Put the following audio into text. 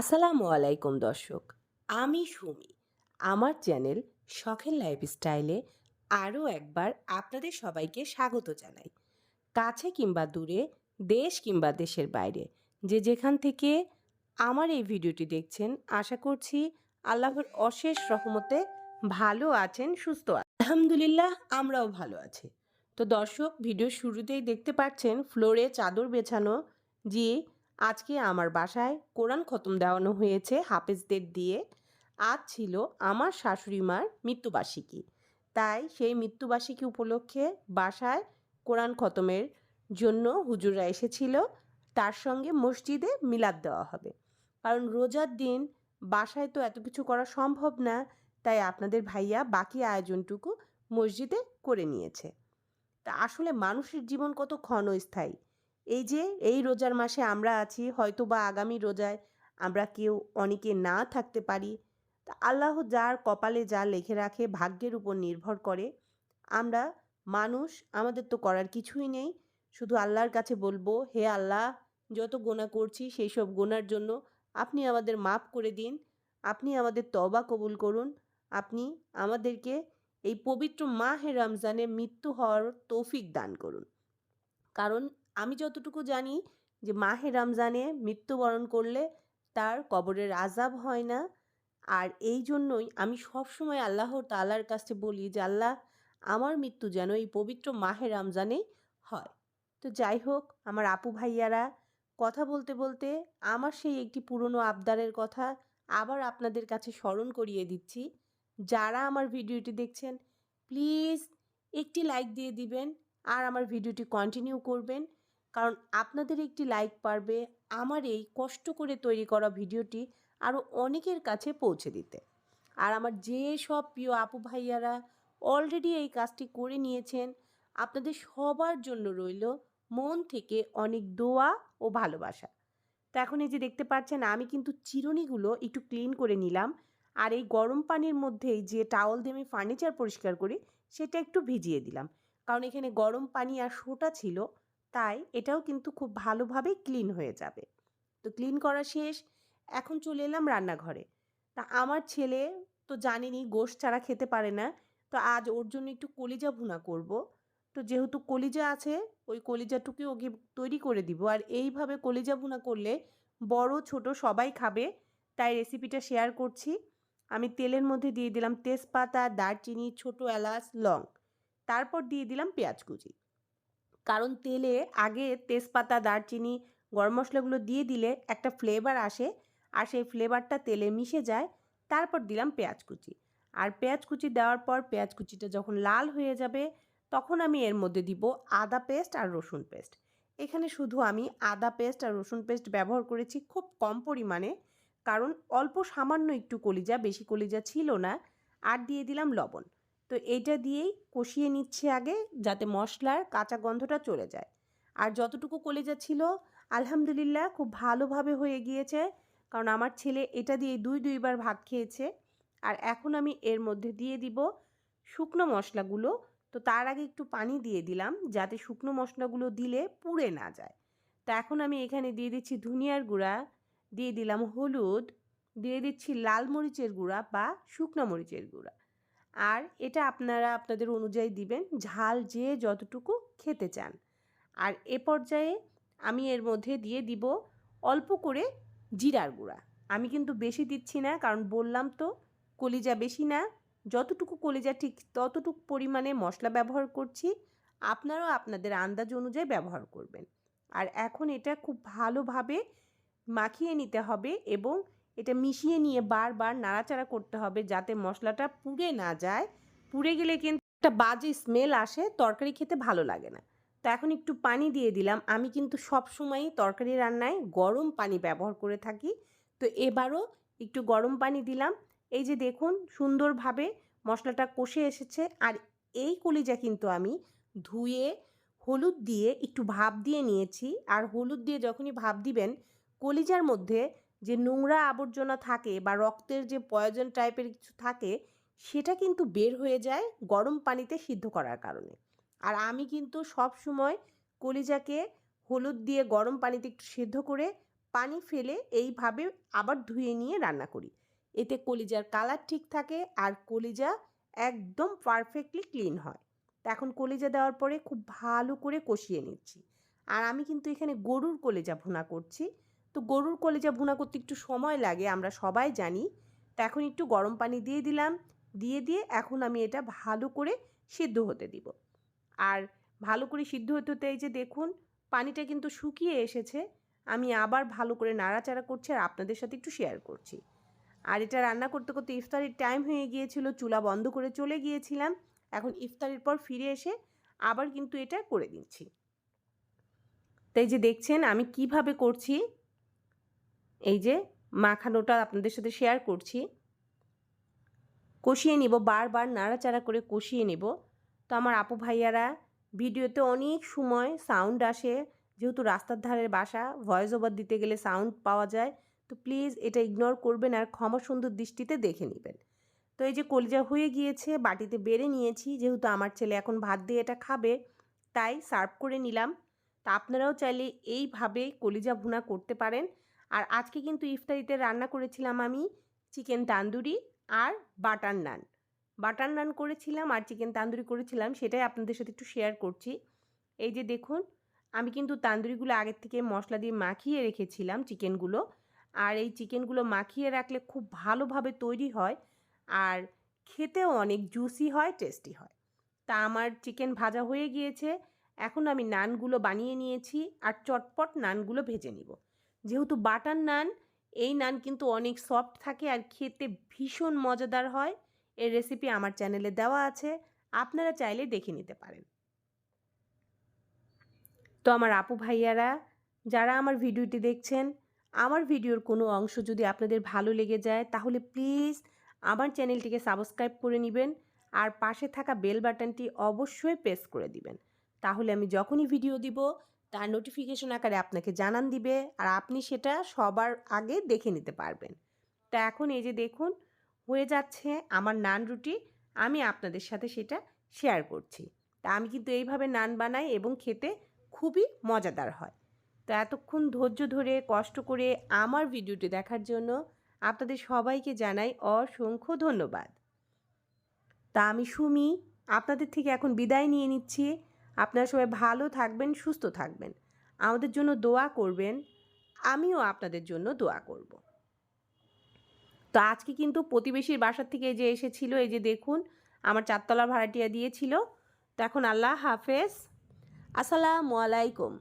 আসসালামু আলাইকুম দর্শক, আমি সুমি। আমার চ্যানেল শখের লাইফস্টাইলে আরও একবার আপনাদের সবাইকে স্বাগত জানাই। কাছে কিংবা দূরে, দেশ কিংবা দেশের বাইরে, যে যেখান থেকে আমার এই ভিডিওটি দেখছেন, আশা করছি আল্লাহর অশেষ রহমতে ভালো আছেন, সুস্থ আলহামদুলিল্লাহ, আমরাও ভালো আছি। তো দর্শক ভিডিও শুরুতেই দেখতে পাচ্ছেন, ফ্লোরে চাদর বেছানো যে আজকে আমার বাসায় কোরআন খতম দেওয়ানো হয়েছে হাফেজদের দিয়ে। আজ ছিল আমার শাশুড়ি মার মৃত্যুবার্ষিকী। তাই সেই মৃত্যুবার্ষিকী উপলক্ষে বাসায় কোরআন খতমের জন্য হুজুররা এসেছিল। তার সঙ্গে মসজিদে মিলাদ দেওয়া হবে। কারণ রোজার দিন বাসায় তো এত কিছু করা সম্ভব না, তাই আপনাদের ভাইয়া বাকি আয়োজনটুকু মসজিদে করে নিয়েছে। তা আসলে মানুষের জীবন কত ক্ষণস্থায়ী। এই যে, এই রোজার মাসে আমরা আছি হয়তো বা আগামী রোজায় আমরা কেউ অনেকে না থাকতে পারি। তা আল্লাহ যার কপালে যা লেখে রাখে, ভাগ্যের উপর নির্ভর করে। আমরা মানুষ, আমাদের তো করার কিছুই নেই। শুধু আল্লাহর কাছে বলব, হে আল্লাহ, যত গোনা করছি সেই সব গোনার জন্য আপনি আমাদের মাফ করে দিন। আপনি আমাদের তবা কবুল করুন। আপনি আমাদেরকে এই পবিত্র মাহে রমজানে মৃত্যু হওয়ার তৌফিক দান করুন। কারণ আমি যতটুকু জানি যে মাহে রমজানে মৃত্যুবরণ করলে তার কবরের আজাব হয় না। আর এই জন্যই আমি সবসময় আল্লাহ তালার কাছে বলি যে, আল্লাহ, আমার মৃত্যু যেন এই পবিত্র মাহে রমজানেই হয়। তো যাই হোক, আমার আপু ভাইয়ারা, কথা বলতে বলতে আমার সেই একটি পুরনো আবদারের কথা আবার আপনাদের কাছে স্মরণ করিয়ে দিচ্ছি। যারা আমার ভিডিওটি দেখছেন, প্লিজ একটি লাইক দিয়ে দিবেন আর আমার ভিডিওটি কন্টিনিউ করবেন। কারণ আপনাদের একটি লাইক পারবে আমার এই কষ্ট করে তৈরি করা ভিডিওটি আরও অনেকের কাছে পৌঁছে দিতে। আর আমার যে সব প্রিয় আপু ভাইয়ারা অলরেডি এই কাজটি করে নিয়েছেন, আপনাদের সবার জন্য রইল মন থেকে অনেক দোয়া ও ভালোবাসা। তো এখন এই যে দেখতে পাচ্ছেন, আমি কিন্তু চিরুনিগুলো একটু ক্লিন করে নিলাম আর এই গরম পানির মধ্যেই যে টাওয়াল দিয়ে আমি ফার্নিচার পরিষ্কার করি, সেটা একটু ভিজিয়ে দিলাম। কারণ এখানে গরম পানি আর সোটা ছিল তাই এটাও কিন্তু খুব ভালোভাবে ক্লিন হয়ে যাবে। তো ক্লিন করা শেষ, এখন চলে এলাম রান্নাঘরে। তা আমার ছেলে তো জানেনি, গোশ ছাড়া খেতে পারে না, তো আজ ওর জন্য একটু কলিজা ভুনা করব। তো যেহেতু কলিজা আছে, ওই কলিজাটুকু ওকে তৈরি করে দিব। আর এইভাবে কলিজা ভুনা করলে বড়, ছোট সবাই খাবে, তাই রেসিপিটা শেয়ার করছি। আমি তেলের মধ্যে দিয়ে দিলাম তেজপাতা, দারচিনি, ছোট এলাচ, লং। তারপর দিয়ে দিলাম পেঁয়াজ কুচি। কারণ তেলে আগে তেজপাতা, দারচিনি, গরম মশলাগুলো দিয়ে দিলে একটা ফ্লেভার আসে আর সেই ফ্লেভারটা তেলে মিশে যায়। তারপর দিলাম পেঁয়াজ কুচি। আর পেঁয়াজ কুচি দেওয়ার পর পেঁয়াজ কুচিটা যখন লাল হয়ে যাবে, তখন আমি এর মধ্যে দিব আদা পেস্ট আর রসুন পেস্ট এখানে শুধু আমি আদা পেস্ট আর রসুন পেস্ট ব্যবহার করেছি খুব কম পরিমাণে, কারণ অল্প সামান্য একটু কলিজা, বেশি কলিজা ছিল না। আর দিয়ে দিলাম লবণ। তো এইটা দিয়েই কষিয়ে নিচ্ছে আগে যাতে মশলার কাঁচা গন্ধটা চলে যায়। আর যতটুকু কলেজা ছিল, আলহামদুলিল্লাহ খুব ভালোভাবে হয়ে গিয়েছে। কারণ আমার ছেলে এটা দিয়ে দুই দুইবার ভাত খেয়েছে। আর এখন আমি এর মধ্যে দিয়ে দিব শুকনো মশলাগুলো। তো তার আগে একটু পানি দিয়ে দিলাম যাতে শুকনো মশলাগুলো দিলে পুড়ে না যায়। তো এখন আমি এখানে দিয়ে দিচ্ছি ধনিয়ার গুঁড়া, দিয়ে দিলাম হলুদ, দিয়ে দিচ্ছি লাল মরিচের গুঁড়া বা শুকনো মরিচের গুঁড়া। আর এটা আপনারা আপনাদের অনুযায়ী দিবেন, ঝাল যে যতটুকু খেতে চান। আর এ পর্যায়ে আমি এর মধ্যে দিয়ে দিব অল্প করে জিরার গুঁড়া। আমি কিন্তু বেশি দিচ্ছি না, কারণ বললাম তো, কলিজা বেশি না। যতটুকু কলিজা ঠিক ততটুকু পরিমাণে মশলা ব্যবহার করছি, আপনারাও আপনাদের আন্দাজ অনুযায়ী ব্যবহার করবেন। আর এখন এটা খুব ভালোভাবে মাখিয়ে নিতে হবে এবং এটা মিশিয়ে নিয়ে বারবার নাড়াচাড়া করতে হবে যাতে মশলাটা পুড়ে না যায়। পুড়ে গেলে কিন্তু একটা বাজে স্মেল আসে, তরকারি খেতে ভালো লাগে না। তো এখন একটু পানি দিয়ে দিলাম। আমি কিন্তু সব সময়ই তরকারি রান্নায় গরম পানি ব্যবহার করে থাকি। তো এবারও একটু গরম পানি দিলাম। এই যে দেখুন, সুন্দরভাবে মশলাটা কষে এসেছে। আর এই কলিজা কিন্তু আমি ধুয়ে, হলুদ দিয়ে একটু ভাপ দিয়ে নিয়েছি। আর হলুদ দিয়ে যখনই ভাপ দিবেন, কলিজার মধ্যে যে নোংরা আবর্জনা থাকে বা রক্তের যে পয়জন টাইপের কিছু থাকে, সেটা কিন্তু বের হয়ে যায় গরম পানিতে সিদ্ধ করার কারণে। আর আমি কিন্তু সব সময় কলিজাকে হলুদ দিয়ে গরম পানিতে একটু সিদ্ধ করে পানি ফেলে এইভাবে আবার ধুয়ে নিয়ে রান্না করি। এতে কলিজার কালার ঠিক থাকে আর কলিজা একদম পারফেক্টলি ক্লিন হয়। তো এখন কলিজা দেওয়ার পরে খুব ভালো করে কষিয়ে নিচ্ছি। আর আমি কিন্তু এখানে গরুর কলিজা ভুনা করছি। তো গরুর কলিজা ভুনা করতে একটু সময় লাগে, আমরা সবাই জানি। তো এখন একটু গরম পানি দিয়ে দিলাম, দিয়ে দিয়ে এখন আমি এটা ভালো করে সিদ্ধ হতে দিব। আর ভালো করে সিদ্ধ হতে হতে এই যে দেখুন, পানিটা কিন্তু শুকিয়ে এসেছে, আমি আবার ভালো করে নাড়াচাড়া করছি আর আপনাদের সাথে একটু শেয়ার করছি। আর এটা রান্না করতে করতে ইফতারির টাইম হয়ে গিয়েছিল, চুলা বন্ধ করে চলে গিয়েছিলাম, এখন ইফতারির পর ফিরে এসে আবার কিন্তু এটা করে দিচ্ছি। তাই যে দেখছেন আমি কীভাবে করছি এই যে মাখানোটা আপনাদের সাথে শেয়ার করছি। কষিয়ে নিব, বারবার নাড়াচাড়া করে কষিয়ে নিব। তো আমার আপু ভাইয়ারা, ভিডিওতে অনেক সময় সাউন্ড আসে, যেহেতু রাস্তার ধারের বাসা ভয়েস ওভার দিতে গেলে সাউন্ড পাওয়া যায়। তো প্লিজ এটা ইগনোর করবেন আর ক্ষমা সুন্দর দৃষ্টিতে দেখে নেবেন। তো এই যে কলিজা হয়ে গিয়েছে, বাটিতে বেড়ে নিয়েছি, যেহেতু আমার ছেলে এখন ভাত দিয়ে এটা খাবে, তাই সার্ভ করে নিলাম। তা আপনারাও চাইলে এইভাবে কলিজা ভুনা করতে পারেন। আর আজকে কিন্তু ইফতারিতে রান্না করেছিলাম আমি চিকেন তান্দুরি আর বাটার নান। বাটার নান করেছিলাম আর চিকেন তান্দুরি করেছিলাম, সেটাই আপনাদের সাথে একটু শেয়ার করছি। এই যে দেখুন, আমি কিন্তু তান্দুরিগুলো আগের থেকে মশলা দিয়ে মাখিয়ে রেখেছিলাম চিকেনগুলো। আর এই চিকেনগুলো মাখিয়ে রাখলে খুব ভালোভাবে তৈরি হয় আর খেতেও অনেক জুসি হয় টেস্টি হয়। তা আমার চিকেন ভাজা হয়ে গিয়েছে, এখন আমি নানগুলো বানিয়ে নিয়েছি আর চটপট নানগুলো ভেজে নিব। যেহেতু বাটার নান, এই নান কিন্তু অনেক সফট থাকে আর খেতে ভীষণ মজাদার হয়। এর রেসিপি আমার চ্যানেলে দেওয়া আছে, আপনারা চাইলে দেখে নিতে পারেন। তো আমার আপু ভাইয়ারা, যারা আমার ভিডিওটি দেখছেন, আমার ভিডিওর কোনো অংশ যদি আপনাদের ভালো লেগে যায়, তাহলে প্লিজ আমার চ্যানেলটিকে সাবস্ক্রাইব করে নেবেন আর পাশে থাকা বেল বাটনটি অবশ্যই প্রেস করে দিবেন। তাহলে আমি যখনই ভিডিও দিব তার নোটিফিকেশন আকারে আপনাকে জানান দিবে আর আপনি সেটা সবার আগে দেখে নিতে পারবেন। তা এখন এই যে দেখুন, হয়ে যাচ্ছে আমার নান রুটি, আমি আপনাদের সাথে সেটা শেয়ার করছি। তা আমি কিন্তু এইভাবে নান বানাই এবং খেতে খুবই মজাদার হয়। তো এতক্ষণ ধৈর্য ধরে, কষ্ট করে আমার ভিডিওটি দেখার জন্য আপনাদের সবাইকে জানাই অসংখ্য ধন্যবাদ। তা আমি সুমি, আপনাদের থেকে এখন বিদায় নিয়ে নিচ্ছি। আপনারা সবাই ভালো থাকবেন, সুস্থ থাকবেন। আমাদের জন্য দোয়া করবেন, আমিও আপনাদের জন্য দোয়া করব। তো আজকে কিন্তু প্রতিবেশীর বাসার থেকে যে এসেছিল, এই যে দেখুন, আমার চারতলা ভাড়াটিয়া দিয়েছিল। তো এখন আল্লাহ হাফেজ। আসসালামু আলাইকুম।